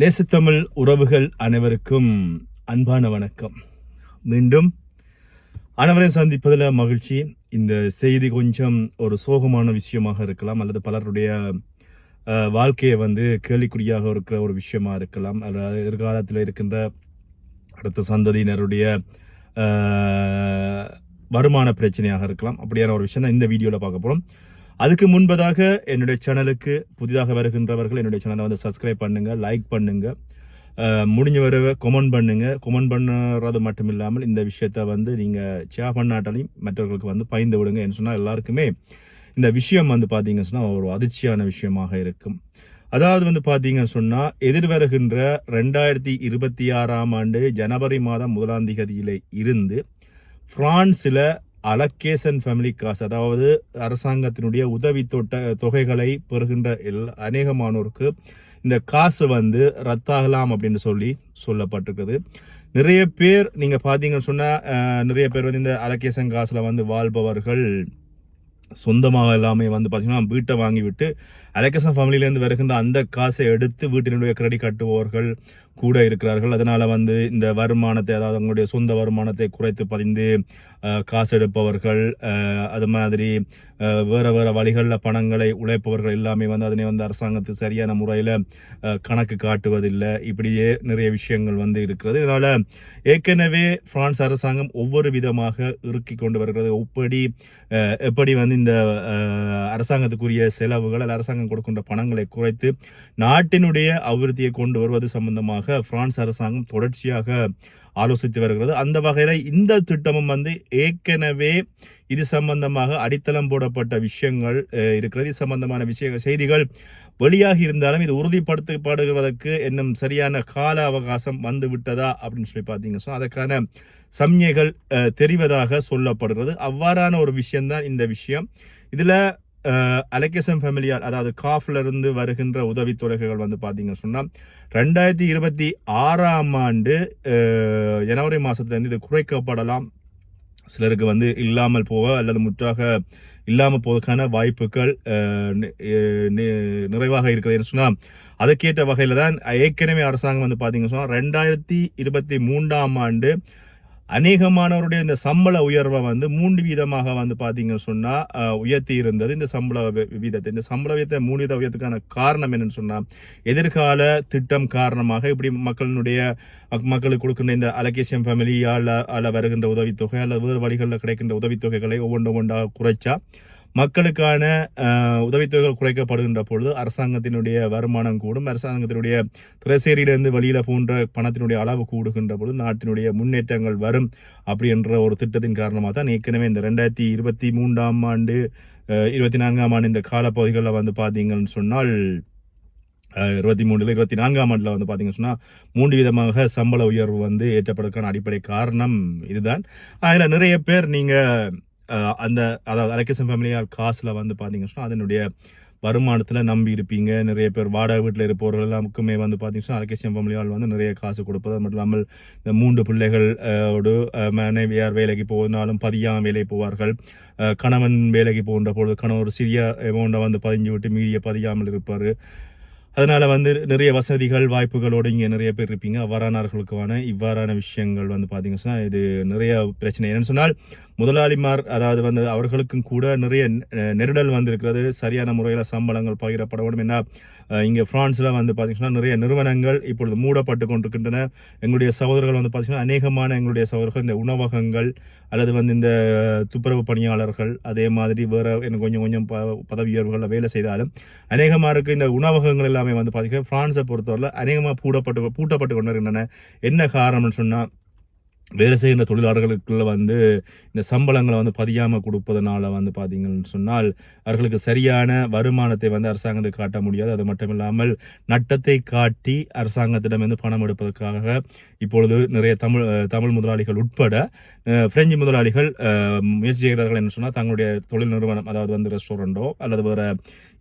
நேசத்தமிழ் உறவுகள் அனைவருக்கும் அன்பான வணக்கம். மீண்டும் அனைவரை சந்திப்பதில் மகிழ்ச்சி. இந்த செய்தி கொஞ்சம் ஒரு சோகமான விஷயமாக இருக்கலாம் அல்லது பலருடைய வாழ்க்கையை வந்து கேள்விக்குறியாக இருக்கிற ஒரு விஷயமா இருக்கலாம் அல்லது எதிர்காலத்தில் இருக்கின்ற அடுத்த சந்ததியினருடைய வருமான பிரச்சனையாக இருக்கலாம். அப்படியான ஒரு விஷயம் தான் இந்த வீடியோவில் பார்க்க போகிறோம் அதுக்கு முன்பதாக என்னுடைய சேனலுக்கு புதிதாக வருகின்றவர்கள் என்னுடைய சேனலை வந்து சப்ஸ்கிரைப் பண்ணுங்கள் லைக் பண்ணுங்கள் முடிஞ்ச வரை கொமெண்ட் பண்ணுங்கள் கொமெண்ட் பண்ணுறது மட்டும் இல்லாமல் இந்த விஷயத்த வந்து நீங்கள் ஷேர் பண்ணாட்டாலையும் மற்றவர்களுக்கு வந்து பயந்து விடுங்க என்று சொன்னால் எல்லாருக்குமே இந்த விஷயம் வந்து பார்த்தீங்கன்னு சொன்னா ஒரு அதிர்ச்சியான விஷயமாக இருக்கும். அதாவது வந்து பார்த்தீங்கன்னு சொன்னால் எதிர்வருகின்ற ரெண்டாயிரத்தி இருபத்தி ஆறாம் ஆண்டு ஜனவரி மாதம் முதலாம் தேதியில இருந்து ஃப்ரான்ஸில் அலக்கேசன் ஃபேமிலி காசு அதாவது அரசாங்கத்தினுடைய உதவி தொட்ட தொகைகளை பெறுகின்ற எல் அநேகமானோருக்கு இந்த காசு வந்து ரத்தாகலாம் அப்படின்னு சொல்லி சொல்லப்பட்டிருக்குது. நிறைய பேர் நீங்கள் பார்த்தீங்கன்னு சொன்னால் நிறைய பேர் வந்து இந்த அலக்கேசன் காசில் வந்து வாழ்பவர்கள். சொந்தமாக எல்லாமே வந்து பார்த்தீங்கன்னா வீட்டை வாங்கிவிட்டு அலெக்சன் ஃபேமிலியிலேருந்து வருகின்ற அந்த காசை எடுத்து வீட்டினுடைய கிரெடிட் கட்டுபவர்கள் கூட இருக்கிறார்கள். அதனால் வந்து இந்த வருமானத்தை அதாவது அவங்களுடைய சொந்த வருமானத்தை குறைத்து பதிந்து காசு எடுப்பவர்கள் அது மாதிரி வேறு வேறு வழிகளில் பணங்களை உழைப்பவர்கள் எல்லாமே வந்து அதனை வந்து அரசாங்கத்துக்கு சரியான முறையில் கணக்கு காட்டுவதில்லை. இப்படியே நிறைய விஷயங்கள் வந்து இருக்கிறது. இதனால் ஏற்கனவே பிரான்ஸ் அரசாங்கம் ஒவ்வொரு விதமாக இறுக்கி கொண்டு வருகிறது. எப்படி எப்படி வந்து இந்த அரசாங்கத்துக்குரிய செலவுகள் அரசாங்கம் அரசாங்கம் கொடுக்கின்ற பணங்களை குறைத்து நாட்டினுடைய அபிவிருத்தியை கொண்டு வருவது சம்பந்தமாக பிரான்ஸ் அரசாங்கம் தொடர்ச்சியாக ஆலோசித்து வருகிறது. அந்த வகையில் இந்த திட்டமும் வந்து ஏற்கனவே இது சம்பந்தமாக அடித்தளம் போடப்பட்ட விஷயங்கள் இருக்கிறது. இது சம்பந்தமான விஷய செய்திகள் வெளியாகி இருந்தாலும் இது உறுதிப்படுத்தப்படுவதற்கு இன்னும் சரியான கால அவகாசம் வந்து விட்டதா அப்படின்னு சொல்லி பார்த்தீங்க. ஸோ அதற்கான சம்ஞைகள் தெரிவதாக சொல்லப்படுகிறது. அவ்வாறான ஒரு விஷயம்தான் இந்த விஷயம். இதில் அலகேசம் ஃபேமிலியார் அதாவது காஃப்ல இருந்து வருகின்ற உதவித்தொகைகள் வந்து பாத்தீங்க சொன்னால் ரெண்டாயிரத்தி இருபத்தி ஆறாம் ஆண்டு ஜனவரி மாதத்துலேருந்து இது குறைக்கப்படலாம். சிலருக்கு வந்து இல்லாமல் போக அல்லது முற்றாக இல்லாமல் போவதற்கான வாய்ப்புகள் நிறைவாக இருக்கிறது சொன்னால் அதுக்கேற்ற வகையில் தான் ஏற்கனவே அரசாங்கம் வந்து பார்த்தீங்கன்னு சொன்னால் ரெண்டாயிரத்தி இருபத்தி மூன்றாம் ஆண்டு அநேகமானவருடைய இந்த சம்பள உயர்வை வந்து மூன்று வீதமாக வந்து பார்த்தீங்கன்னு சொன்னால் உயர்த்தி இருந்தது. இந்த சம்பள வி- வீதத்தை இந்த சம்பள வீதத்தை மூணு வீத உயர்த்துக்கான காரணம் என்னன்னு சொன்னால் எதிர்கால திட்டம் காரணமாக இப்படி மக்களினுடைய மக்களுக்கு கொடுக்கின்ற இந்த அலகேஷன் ஃபேமிலியால் ஆல வருகின்ற உதவித்தொகை அல்லது வேறு வழிகளில் கிடைக்கின்ற உதவித்தொகைகளை ஒவ்வொன்று ஒவ்வொன்றாக குறைச்சா மக்களுக்கான உதவித்தொகைகள் குறைக்கப்படுகின்ற பொழுது அரசாங்கத்தினுடைய வருமானம் கூடும். அரசாங்கத்தினுடைய திரைசேரியிலிருந்து வெளியில் போன்ற பணத்தினுடைய அளவு கூடுகின்ற பொழுது நாட்டினுடைய முன்னேற்றங்கள் வரும் அப்படின்ற ஒரு திட்டத்தின் காரணமாக தான் ஏற்கனவே இந்த ரெண்டாயிரத்தி இருபத்தி மூன்றாம் ஆண்டு இருபத்தி நான்காம் ஆண்டு இந்த காலப்பகுதிகளில் வந்து பார்த்தீங்கன்னு சொன்னால் இருபத்தி மூணுல இருபத்தி நான்காம் ஆண்டில் வந்து பார்த்தீங்கன்னு சொன்னால் மூன்று விதமாக சம்பள உயர்வு வந்து ஏற்றப்படுவதற்கான அடிப்படை காரணம் இதுதான். அதில் நிறைய பேர் நீங்கள் அந்த அதாவது அலக்கேசன் ஃபேமிலியார் காசில் வந்து பார்த்தீங்கன்னு சொன்னால் அதனுடைய வருமானத்தில் நம்பி இருப்பீங்க. நிறைய பேர் வாடகை வீட்டில் இருப்பவர்கள் எல்லாமுக்குமே வந்து பார்த்தீங்கன்னா அலகேசியம் ஃபேமிலியால் வந்து நிறைய காசு கொடுப்பது அது மட்டும் இல்லாமல் இந்த மூன்று பிள்ளைகள் ஓடு மனைவியார் வேலைக்கு போனாலும் பதியாம வேலை போவார்கள். கணவன் வேலைக்கு போகின்ற பொழுது கணவன் ஒரு சிறிய அமௌண்ட்டை வந்து பதிஞ்சு விட்டு மீதியை பதியாமல் இருப்பார். அதனால் வந்து நிறைய வசதிகள் வாய்ப்புகளோடு இங்கே நிறைய பேர் இருப்பீங்க. அவ்வாறானவர்களுக்கான இவ்வாறான விஷயங்கள் வந்து பார்த்தீங்கன்னா இது நிறைய பிரச்சனை. என்னென்னு சொன்னால் முதலாளிமார் அதாவது வந்து அவர்களுக்கும் கூட நிறைய நெ- நெருடல் வந்திருக்கிறது. சரியான முறையில் சம்பளங்கள் பகிரப்பட வேண்டும் என்ன இங்கே பிரான்ஸில் வந்து பார்த்தீங்கன்னா நிறைய நிறுவனங்கள் இப்பொழுது மூடப்பட்டு கொண்டிருக்கின்றன. எங்களுடைய சகோதரர்கள் வந்து பார்த்தீங்கன்னா அநேகமான எங்களுடைய சகோதரர்கள் இந்த உணவகங்கள் அல்லது வந்து இந்த துப்புரவு பணியாளர்கள் அதே மாதிரி வேற எனக்கு கொஞ்சம் கொஞ்சம் ப- பதவி உயர்வுகளில் வேலை செய்தாலும் அநேகமாக இருக்குது இந்த உணவகங்கள் எல்லாமே வந்து பார்த்தீங்கன்னா ஃப்ரான்ஸை பொறுத்தவரை அநேகமாக பூடப்பட்டு பூட்டப்பட்டு கொண்டு வருகின்றன என்ன காரணம்னு சொன்னால் வேலை செய்கின்ற தொழிலாளர்களுக்குள்ள வந்து இந்த சம்பளங்களை வந்து பதியாமல் கொடுப்பதனால வந்து பார்த்தீங்கன்னு சொன்னால் அவர்களுக்கு சரியான வருமானத்தை வந்து அரசாங்கத்தை காட்ட முடியாது. அது மட்டும் இல்லாமல் நட்டத்தை காட்டி அரசாங்கத்திடம் வந்து பணம் எடுப்பதற்காக இப்பொழுது நிறைய தமிழ் தமிழ் முதலாளிகள் உட்பட பிரெஞ்சு முதலாளிகள் முயற்சி செய்கிறார்கள் என்று சொன்னால் தங்களுடைய தொழில் நிறுவனம் அதாவது வந்து ரெஸ்டாரண்ட்டோ அல்லது வேறு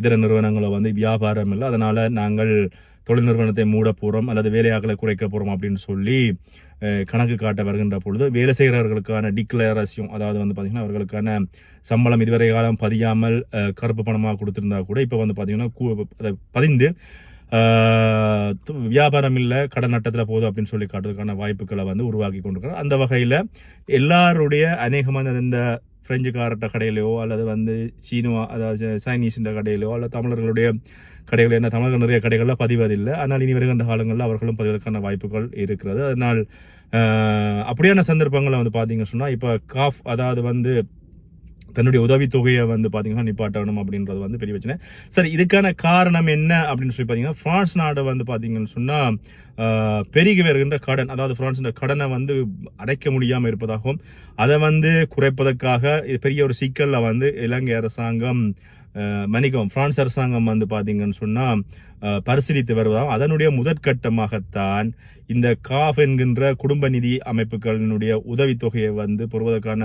இதர நிறுவனங்களோ வந்து வியாபாரம் இல்லை. அதனால் நாங்கள் தொழில் நிறுவனத்தை மூட போகிறோம் அல்லது வேலையாக்களை குறைக்க போகிறோம் அப்படின்னு சொல்லி கணக்கு காட்ட வருகின்ற பொழுது வேலை செய்கிறவர்களுக்கான டிக்ளரேஷன் அதாவது வந்து பார்த்தீங்கன்னா அவர்களுக்கான சம்பளம் இதுவரை காலம் பதியாமல் கருப்பு பணமாக கொடுத்துருந்தா கூட இப்போ வந்து பார்த்திங்கன்னா கூ- அதை பதிந்து து- வியாபாரம் இல்லை கடன் நட்டத்தில் போதும் அப்படின்னு சொல்லி காட்டுறதுக்கான வாய்ப்புகளை வந்து உருவாக்கி கொண்டிருக்கிறார். அந்த வகையில் எல்லாருடைய அநேகமான இந்த பிரெஞ்சுக்காரட்ட கடையிலையோ அல்லது வந்து சீனுவா அதாவது சைனீஸ்ன்ற கடையிலையோ அல்லது தமிழர்களுடைய கடைகள் என்ன தமிழர்கள் நிறைய கடைகளில் பதிவதில்லை. ஆனால் இனி வருகின்ற காலங்களில் அவர்களும் பதிவதற்கான வாய்ப்புகள் இருக்கிறது. அதனால் அப்படியான சந்தர்ப்பங்களை வந்து பார்த்தீங்கன்னு சொன்னால் இப்போ காஃப் அதாவது வந்து தன்னுடைய உதவித்தொகையை வந்து பார்த்தீங்கன்னா நிப்பாட்டணும் அப்படின்றது வந்து பெரிய பிரச்சனை. சரி இதுக்கான காரணம் என்ன அப்படின்னு சொல்லி பார்த்தீங்கன்னா ஃப்ரான்ஸ் நாடு வந்து பார்த்தீங்கன்னு சொன்னால் பெருகி வருகின்ற கடன் அதாவது பிரான்ஸ் கடனை வந்து அடைக்க முடியாமல் இருப்பதாகவும் அதை வந்து குறைப்பதற்காக இது பெரிய ஒரு சிக்கலில் வந்து இலங்கை அரசாங்கம் மன்னிக்கவும் பிரான்ஸ் அரசாங்கம் வந்து பார்த்தீங்கன்னு சொன்னால் பரிசீலித்து வருவதாகவும் அதனுடைய முதற்கட்டமாகத்தான் இந்த காஃப் என்கின்ற குடும்ப நிதி அமைப்புகளினுடைய உதவித்தொகையை வந்து பெறுவதற்கான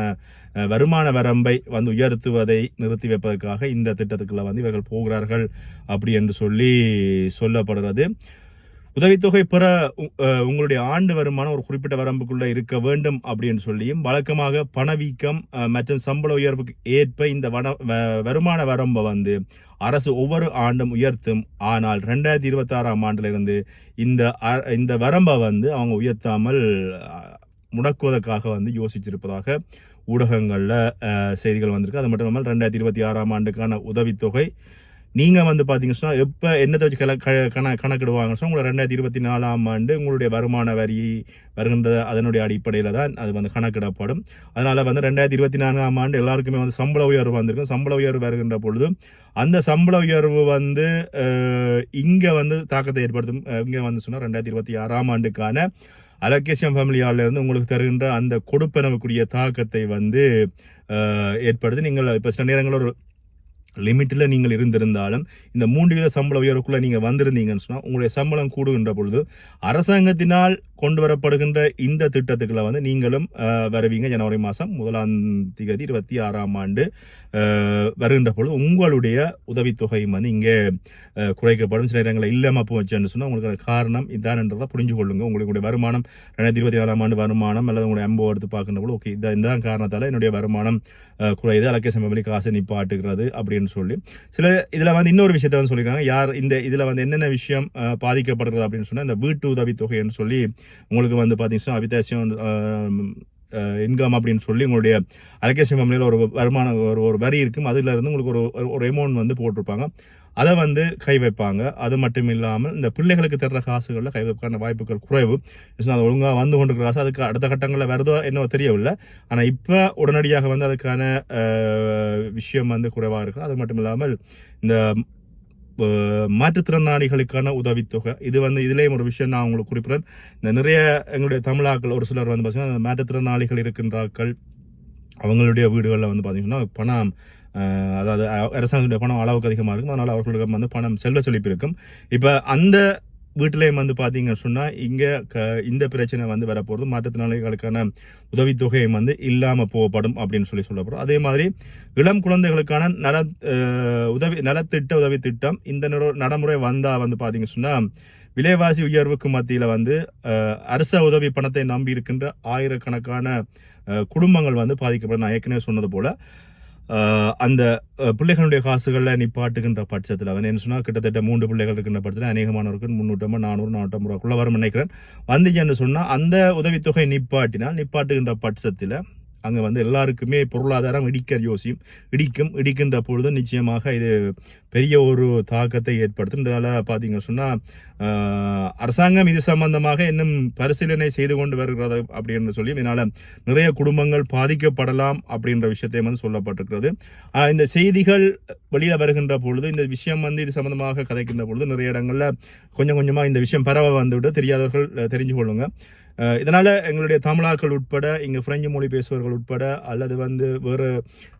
வருமான வரம்பை வந்து உயர்த்துவதை நிறுத்தி வைப்பதற்காக இந்த திட்டத்துக்குள்ள வந்து இவர்கள் போகிறார்கள் அப்படி என்று சொல்லி சொல்லப்படுகிறது. உதவித்தொகை பெற உ- உங்களுடைய ஆண்டு வருமானம் ஒரு குறிப்பிட்ட வரம்புக்குள்ள இருக்க வேண்டும் அப்படின்னு சொல்லியும் வழக்கமாக பணவீக்கம் மற்றும் சம்பள உயர்வுக்கு ஏற்ப இந்த வன வ- வருமான வரம்பை வந்து அரசு ஒவ்வொரு ஆண்டும் உயர்த்தும். ஆனால் ரெண்டாயிரத்தி இருபத்தி ஆறாம் இந்த அ- இந்த வரம்பை வந்து அவங்க உயர்த்தாமல் முடக்குவதற்காக வந்து யோசிச்சிருப்பதாக ஊடகங்களில் செய்திகள் வந்திருக்கு. அது மட்டும் இல்லாமல் ரெண்டாயிரத்தி இருபத்தி ஆறாம் ஆண்டுக்கான உதவித்தொகை நீங்கள் வந்து பார்த்தீங்கன்னா சொன்னால் எப்போ என்னத்தை வச்சு கல க- கண கணக்கிடுவாங்கன்னு சொன்னால் உங்களை ரெண்டாயிரத்தி இருபத்தி நாலாம் ஆண்டு உங்களுடைய வருமான வரி வருகின்ற அதனுடைய அடிப்படையில் தான் அது வந்து கணக்கிடப்படும். அதனால் வந்து ரெண்டாயிரத்தி இருபத்தி நான்காம் ஆண்டு எல்லாருக்குமே வந்து சம்பள உயர்வு வந்திருக்கும். சம்பள உயர்வு வருகின்ற பொழுது அந்த சம்பள உயர்வு வந்து இங்கே வந்து தாக்கத்தை ஏற்படுத்தும். இங்கே வந்து சொன்னால் ரெண்டாயிரத்தி இருபத்தி ஆறாம் ஆண்டுக்கான அலோகேஷன் ஃபேமிலியாலேருந்து உங்களுக்கு தருகின்ற அந்த கொடுப்பனவுக்குரிய தாக்கத்தை வந்து ஏற்படுத்தி நீங்கள் இப்போ சில நேரங்களில் ஒரு லிமிட்டில் நீங்கள் இருந்திருந்தாலும் இந்த மூன்று வித சம்பள உயர்வுக்குள்ளே நீங்கள் வந்திருந்தீங்கன்னு சொன்னால் உங்களுடைய சம்பளம் கூடுகின்ற பொழுது அரசாங்கத்தினால் கொண்டு வரப்படுகின்ற இந்த திட்டத்துக்குள்ள வந்து நீங்களும் வருவீங்க. ஜனவரி மாதம் முதலாம் திகதி இருபத்தி ஆறாம் ஆண்டு வருகின்ற பொழுது உங்களுடைய உதவித்தொகையும் வந்து இங்கே குறைக்கப்படும். சில நேரங்களில் இல்லாமல் போச்சுன்னு சொன்னால் உங்களுக்கு காரணம் இதான்ன்றதை புரிஞ்சு கொள்ளுங்கள் உங்களுடைய வருமானம் ரெண்டாயிரத்தி இருபத்தி ஏழாம் ஆண்டு வருமானம் அல்லது உங்களுடைய அம்போ எடுத்து பார்க்கின்ற போது ஓகே இதான் இந்த காரணத்தால் என்னுடைய வருமானம் குறையுது. அலக்கேசம் ஃபேமிலி காசு நிப்பாட்டுகிறது அப்படின்னு சொல்லி. சில இதில் வந்து இன்னொரு விஷயத்தை வந்து சொல்லியிருக்காங்க. யார் இந்த இதில் வந்து என்னென்ன விஷயம் பாதிக்கப்படுறது அப்படின்னு சொன்னால் இந்த வீட்டு உதவித்தொகைன்னு சொல்லி உங்களுக்கு வந்து பார்த்தீங்கன்னா அபிதாசியம் இன்கம் அப்படின்னு சொல்லி உங்களுடைய அலகேஷன் கம்பெனியில் ஒரு வருமானம் ஒரு ஒரு வரி இருக்கும். அதிலிருந்து உங்களுக்கு ஒரு ஒரு- ஒரு அமௌண்ட் வந்து போட்டிருப்பாங்க. அதை வந்து கை வைப்பாங்க. அது மட்டும் இல்லாமல் இந்த பிள்ளைகளுக்கு தர்ற காசுகளில் கை வைக்கான வாய்ப்புகள் குறைவு. அது ஒழுங்காக வந்து கொண்டிருக்கிற காசு அதுக்கு அடுத்த கட்டங்களில் வருதோ என்னவோ தெரியவில்லை. ஆனால் இப்போ உடனடியாக வந்து அதுக்கான விஷயம் வந்து குறைவாக இருக்குது அது மட்டும் இல்லாமல் இந்த மாற்றுத்திறனாளிகளுக்கான உதவித்தொகை. இது வந்து இதுலேயும் ஒரு விஷயம் நான் உங்களுக்கு குறிப்பிடுறேன். இந்த நிறைய எங்களுடைய தமிழாக்கள் ஒரு சிலர் வந்து பார்த்தீங்கன்னா அந்த மாற்றுத்திறனாளிகள் இருக்கின்றார்கள். அவங்களுடைய வீடுகளில் வந்து பார்த்திங்கன்னா பணம் அதாவது அரசாங்கத்துடைய பணம் அளவுக்கு அதிகமாக இருக்கும். அதனால் அவர்களுக்கு வந்து பணம் செல்வ செழிப்பு இருக்கும். இப்போ அந்த வீட்டிலையும் வந்து பார்த்தீங்க சொன்னால் இங்கே க இந்த பிரச்சனை வந்து வரப்போகிறது மாற்றுத்திறனாளிகளுக்கான உதவித்தொகையும் வந்து இல்லாமல் போகப்படும் அப்படின்னு சொல்லி சொல்லப்படும். அதே மாதிரி இளம் குழந்தைகளுக்கான நல உதவி நலத்திட்ட உதவி திட்டம் இந்த நட- நடைமுறை வந்தால் வந்து பார்த்தீங்க சொன்னால் விலைவாசி உயர்வுக்கு மத்தியில் வந்து அரச உதவி பணத்தை நம்பி இருக்கின்ற ஆயிரக்கணக்கான குடும்பங்கள் வந்து பாதிக்கப்படும். நான் ஏற்கனவே சொன்னது போல் அந்த பிள்ளைகளுடைய காசுகளில் நிப்பாட்டுகின்ற பட்சத்தில் வந்து என்ன சொன்னால் கிட்டத்தட்ட மூன்று பிள்ளைகள் இருக்கின்ற பட்சத்தில் அநேகமானவருக்கு முந்நூற்றம்பது நானூறு நானூற்றம்பது ரூபாக்குள்ள வரும் நினைக்கிறேன். வந்துச்சுன்னு சொன்னால் அந்த உதவித்தொகை நிப்பாட்டினால் நிப்பாட்டுகின்ற பட்சத்தில் அங்கே வந்து எல்லாருக்குமே பொருளாதாரம் இடிக்க யோசியும் இடிக்கும் இடிக்கின்ற பொழுது நிச்சயமாக இது பெரிய ஒரு தாக்கத்தை ஏற்படுத்தும். இதனால் பார்த்தீங்க சொன்னால் அரசாங்கம் இது சம்பந்தமாக இன்னும் பரிசீலனை செய்து கொண்டு வருகிறது அப்படின்னு சொல்லி இதனால் நிறைய குடும்பங்கள் பாதிக்கப்படலாம் அப்படின்ற விஷயத்தையும் வந்து சொல்லப்பட்டிருக்கிறது. இந்த செய்திகள் வெளியில் வருகின்ற பொழுது இந்த விஷயம் வந்து இது சம்பந்தமாக கதைக்கின்ற பொழுது நிறைய இடங்களில் கொஞ்சம் கொஞ்சமாக இந்த விஷயம் பரவ வந்துவிட்டு தெரியாதவர்கள் தெரிஞ்சு கொள்ளுங்கள் இதனால் எங்களுடைய தமிழாக்கள் உட்பட இங்கே பிரெஞ்சு மொழி பேசுபவர்கள் உட்பட அல்லது வந்து வேறு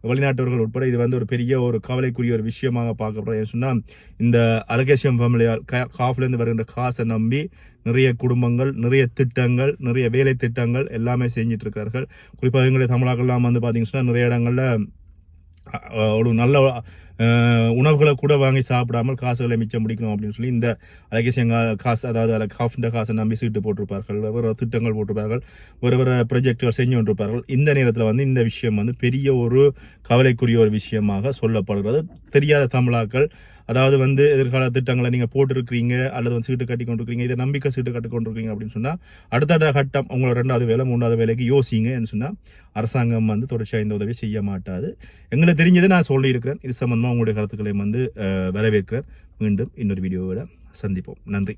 வெளிநாட்டவர்கள் உட்பட இது வந்து ஒரு பெரிய ஒரு கவலைக்குரிய ஒரு விஷயமாக பார்க்கப்படுறது சொன்னால் இந்த அலகேசியம் ஃபேமிலியால் காஃப்லேருந்து வருகின்ற காசை நம்பி நிறைய குடும்பங்கள் நிறைய திட்டங்கள் நிறைய வேலை திட்டங்கள் எல்லாமே செஞ்சிட்ருக்கிறார்கள் குறிப்பாக எங்களுடைய தமிழாக்கள்லாம் வந்து பார்த்தீங்கன்னா நிறைய இடங்களில் ஒரு நல்ல உணவுகளை கூட வாங்கி சாப்பிடாமல் காசுகளை மிச்சம் பிடிக்கணும் அப்படின்னு சொல்லி இந்த அலகேசியங்க கா- காசு அதாவது அதில் காஃபின்ற காசை நம்பி சீட்டு போட்டிருப்பார்கள். வெவ்வேறு திட்டங்கள் போட்டிருப்பார்கள். ஒரு வேறு ப்ரொஜெக்டுகள் செஞ்சு கொண்டிருப்பார்கள். இந்த நேரத்தில் வந்து இந்த விஷயம் வந்து பெரிய ஒரு கவலைக்குரிய ஒரு விஷயமாக சொல்லப்படுகிறது. தெரியாத தமிழாக்கள் அதாவது வந்து எதிர்கால திட்டங்களை நீங்கள் போட்டிருக்கிறீங்க அல்லது வந்து சீட்டு கட்டி கொண்டிருக்கிறீங்க இதை நம்பிக்கை சீட்டு கட்டி கொண்டிருக்கிறீங்க அப்படின்னு சொன்னால் அடுத்த கட்டம் உங்களோட ரெண்டாவது வேலை மூணாவது வேலைக்கு யோசிங்கன்னு சொன்னால் அரசாங்கம் வந்து தொடர்ச்சியாக இந்த உதவி செய்ய மாட்டாது. எங்களுக்கு தெரிஞ்சதை நான் சொல்லியிருக்கிறேன். இது சம்மந்தமாக உங்களுடைய கருத்துக்களையும் வந்து வரவேற்கிறேன். மீண்டும் இன்னொரு வீடியோவில் சந்திப்போம். நன்றி.